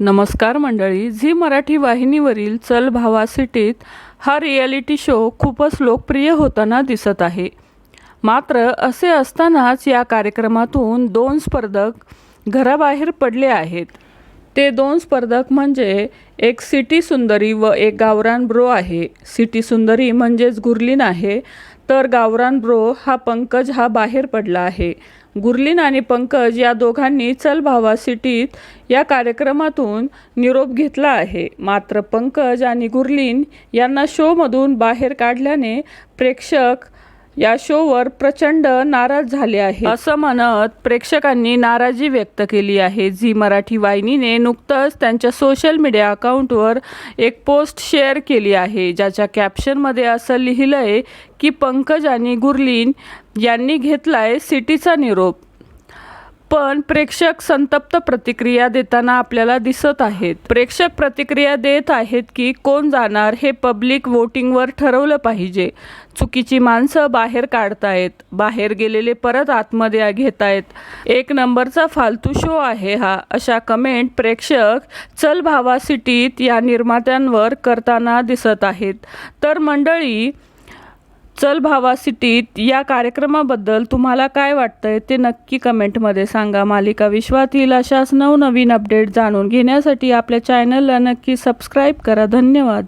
नमस्कार मंडळी झी मराठी वाहिनीवरील चल भावा सिटीत हा रियालिटी शो खूपच लोकप्रिय होताना दिसत आहे. मात्र असे असतानाच या कार्यक्रमातून दोन स्पर्धक घराबाहेर पडले आहेत. ते दोन स्पर्धक म्हणजे एक सिटी सुंदरी व एक गावरान ब्रो आहे. सिटी सुंदरी म्हणजेच गुरलीन आहे. तर गावरान ब्रो हा पंकज हा बाहेर पडला आहे. गुरलीन आणि पंकज या दोघांनी चल भावा सिटीत या कार्यक्रमातून निरोप घेतला आहे. मात्र पंकज आणि गुरलीन यांना शोमधून बाहेर काढल्याने प्रेक्षक या शोवर प्रचंड नाराज झाले आहे असं म्हणत प्रेक्षकांनी नाराजी व्यक्त केली आहे. झी मराठी वाहिनीने नुकतंच त्यांच्या सोशल मीडिया अकाउंटवर एक पोस्ट शेअर केली आहे. ज्याच्या कॅप्शनमध्ये असं लिहिलं आहे की पंकज आणि गुरलीन यांनी घेतलाय सिटीचा निरोप. पण प्रेक्षक संतप्त प्रतिक्रिया देताना आपल्याला दिसत आहेत. प्रेक्षक प्रतिक्रिया देत आहेत की कोण जाणार हे पब्लिक वोटिंगवर ठरवलं पाहिजे. चुकीची माणसं बाहेर काढतायत. बाहेर गेलेले परत आतमध्ये घेत आहेत एक नंबरचा फालतू शो आहे हा अशा कमेंट प्रेक्षक चल भावा सिटीत या निर्मात्यांवर करताना दिसत आहेत. तर मंडळी चल भावा सिटीत या कार्यक्रमाबद्दल तुम्हाला काय वाटतंय ते नक्की कमेंटमध्ये सांगा. मालिका विश्वातील अशाच नवनवीन अपडेट जाणून घेण्यासाठी आपल्या चॅनलला नक्की सबस्क्राईब करा. धन्यवाद.